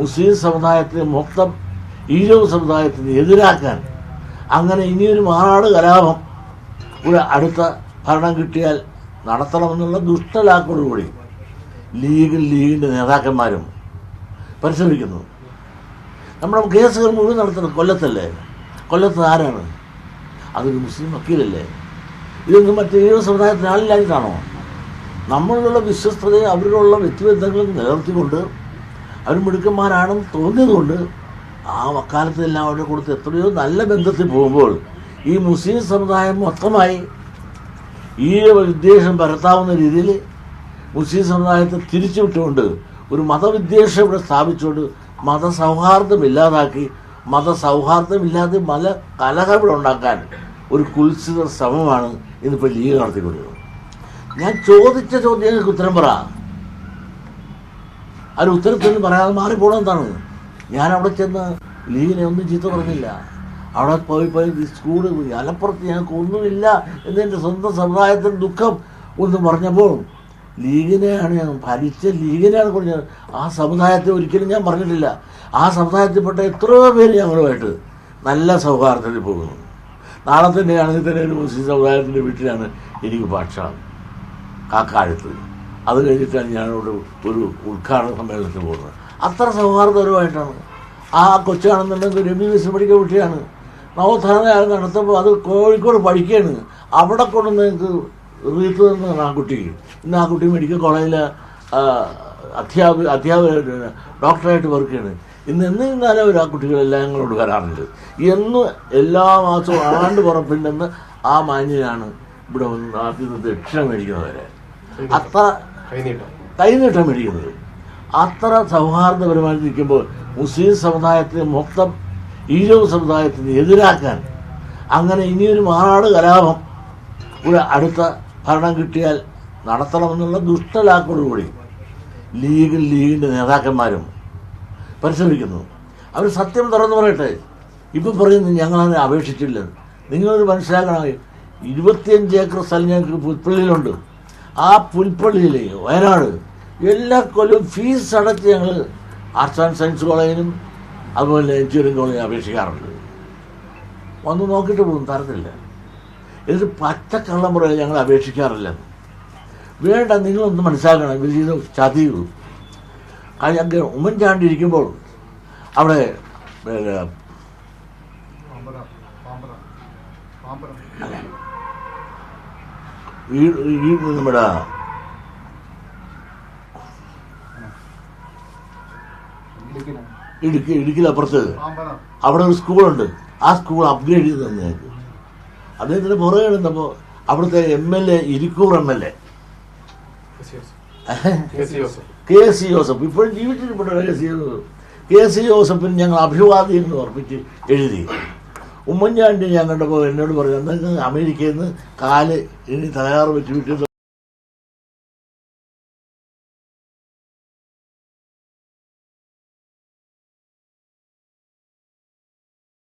മുസ്ലിം സമുദായത്തിന് മൊത്തം ഈരോ സമുദായത്തിന് എതിരാക്കാൻ അങ്ങനെ ഇനിയൊരു മാറാട് കലാപം ഒരു അടുത്ത ഭരണം കിട്ടിയാൽ നടത്തണമെന്നുള്ള ദുഷ്ടലാക്കോടുകൂടി ലീഗും ലീഗിന്റെ നേതാക്കന്മാരും പരിശ്രമിക്കുന്നു. നമ്മുടെ കേസുകൾ മുഴുവൻ നടത്തുന്നത് കൊല്ലത്തല്ലേ? കൊല്ലത്ത് ആരാണ്? അതൊരു മുസ്ലിം വക്കീലല്ലേ? ഇതൊന്നും മറ്റേ ഏഴ് സമുദായത്തിന് ആളില്ലാഞ്ഞിട്ടാണോ? നമ്മളിലുള്ള വിശ്വസ്തതയും അവരിലുള്ള വ്യക്തിബന്ധങ്ങളും നിലനിർത്തിക്കൊണ്ട് അവർ മിടുക്കന്മാരാണെന്ന് തോന്നിയതുകൊണ്ട് ആ വക്കാലത്തെല്ലാം അവരുടെ കൊടുത്ത് എത്രയോ നല്ല ബന്ധത്തിൽ പോകുമ്പോൾ ഈ മുസ്ലിം സമുദായം മൊത്തമായി ഈ വിദ്വേഷം പരത്താവുന്ന രീതിയിൽ മുസ്ലിം സമുദായത്തെ തിരിച്ചുവിട്ടുകൊണ്ട് ഒരു മതവിദ്വേഷം ഇവിടെ സ്ഥാപിച്ചുകൊണ്ട് മതസൗഹാർദ്ദം ഇല്ലാതാക്കി മതസൗഹാർദ്ദമില്ലാതെ മല കലഹം ഉണ്ടാക്കാൻ ഒരു കുൽസിത ശ്രമമാണ് ഇന്നിപ്പോൾ ലീഗ് നടത്തിക്കൊണ്ടിരുന്നത് ഞാൻ ചോദിച്ച ചോദ്യങ്ങൾക്ക് ഉത്തരം പറ. അതിന് ഉത്തരത്തിന് പറയാതെ മാറിപ്പോണം എന്താണ്? ഞാൻ അവിടെ ചെന്ന് ലീവിനെ ഒന്നും ചീത്ത പറഞ്ഞില്ല. അവിടെ പോയി പോയി സ്കൂൾ പോയി അലപ്പുറത്ത് ഞങ്ങൾക്ക് ഒന്നുമില്ല എന്നെന്റെ സ്വന്തം സമുദായത്തിന് ദുഃഖം ഒന്ന് പറഞ്ഞപ്പോൾ ലീഗിനെയാണ് ഞാൻ ഭരിച്ച ലീഗിനെയാണ് കൊണ്ട് ആ സമുദായത്തെ ഒരിക്കലും ഞാൻ പറഞ്ഞിട്ടില്ല ആ സമുദായത്തിൽപ്പെട്ട എത്രയോ പേര് ഞങ്ങളുമായിട്ട് നല്ല സൗഹാർദ്ദത്തിൽ പോകുന്നു. നാളെ തന്നെയാണെങ്കിൽ തന്നെ ഒരു മുസ്ലിം സമുദായത്തിന്റെ വീട്ടിലാണ് എനിക്ക് ഭക്ഷണം കാക്കാഴത്ത് അത് കഴിഞ്ഞിട്ടാണ് ഞാനിവിടെ ഒരു ഉദ്ഘാടന സമ്മേളനത്തിൽ പോകുന്നത്. അത്ര സൗഹാർദ്ദപരമായിട്ടാണ്. ആ കൊച്ചാണെന്നുണ്ടെങ്കിൽ ഒരു എം ബി എസ് പഠിക്കുന്ന കുട്ടിയാണ്. നവോത്ഥാനം നടത്തുമ്പോൾ അത് കോഴിക്കോട് പഠിക്കുകയാണ്. അവിടെ കൊണ്ട് നിങ്ങൾക്ക് റീത്ത് തന്നതാണ് ആ കുട്ടിക്ക് ഇന്ന് ആ കുട്ടി മെഡിക്കൽ കോളേജിൽ അധ്യാപക അധ്യാപകരായിട്ട് ഡോക്ടറായിട്ട് വർക്ക് ചെയ്യണം. ഇന്ന് എന്നിരുന്നാലും അവർ ആ കുട്ടികളെല്ലാം ഞങ്ങളോട് വരാറുണ്ട്. എന്ന് എല്ലാ മാസവും ആണ്ട് പുറപ്പില്ലെന്ന് ആ മാന്യനാണ് ഇവിടെ വന്ന് ആദ്യത്തെ ദക്ഷിണ മേടിക്കുന്നവരെ അത്ര കൈനീട്ടം. മേടിക്കുന്നത് അത്ര സൗഹാർദ്ദപരമായി നിൽക്കുമ്പോൾ മുസ്ലിം സമുദായത്തിന് മൊത്തം ഈഴവ് സമുദായത്തിന് എതിരാക്കാൻ അങ്ങനെ ഇനിയൊരു മാറാട് കലാപം ഒരു അടുത്ത ഭരണം കിട്ടിയാൽ നടത്തണമെന്നുള്ള ദുഷ്ടലാക്കോടുകൂടി ലീഗും ലീഗിന്റെ നേതാക്കന്മാരും പരിശ്രമിക്കുന്നു. അവർ സത്യം തുറന്നു പറയട്ടെ. ഇപ്പം പറയുന്നു ഞങ്ങളതിനെ അപേക്ഷിച്ചില്ല നിങ്ങളൊരു മനസ്സിലാക്കണം. ഇരുപത്തിയഞ്ച് ഏക്കർ സ്ഥലം ഞങ്ങൾക്ക് പുൽപ്പള്ളിയിലുണ്ട്. ആ പുൽപ്പള്ളിയിൽ വയനാട് എല്ലാ കൊല്ലവും ഫീസ് അടച്ച് ഞങ്ങൾ ആർട്സ് ആൻഡ് സയൻസ് കോളേജിനും അതുപോലെ എഞ്ചിനീയറിംഗ് കോളേജിനും അപേക്ഷിക്കാറുണ്ട്. വന്ന് നോക്കിയിട്ട് പോകും തരത്തില്ല. എന്നിട്ട് പച്ച പറയാൻ ഞങ്ങൾ അപേക്ഷിക്കാറില്ല. വേണ്ട നിങ്ങളൊന്ന് മനസ്സിലാക്കണം. ഇവർ ചെയ്ത് ചതിയു അങ്ങനെ ഉമ്മൻചാണ്ടി ഇരിക്കുമ്പോൾ അവിടെ പിന്നെ ഈ ഈ നമ്മുടെ ഇടുക്കി ഇടുക്കിയിലപ്പുറത്ത് അവിടെ ഒരു സ്കൂളുണ്ട്. ആ സ്കൂൾ അപ്ഗ്രേഡ് ചെയ്ത് തന്നെ അദ്ദേഹത്തിന് പുറകെ നിന്നപ്പോൾ അവിടുത്തെ M L A Irikkur M L A. K C Joseph. ഇപ്പോഴും ജീവിച്ചിട്ടുണ്ട് കെ സി ജോസഫ്. കെ ജോസഫിന് ഞങ്ങൾ അഭിവാദ്യം എന്ന് ഓർപ്പിച്ച് എഴുതി. ഉമ്മൻചാണ്ടി ഞങ്ങളുടെ എന്നോട് പറഞ്ഞു എന്തെങ്കിലും അമേരിക്കയിൽ നിന്ന് കാൽ ഇനി തകരാറ് വെച്ച് വിട്ടിട്ട്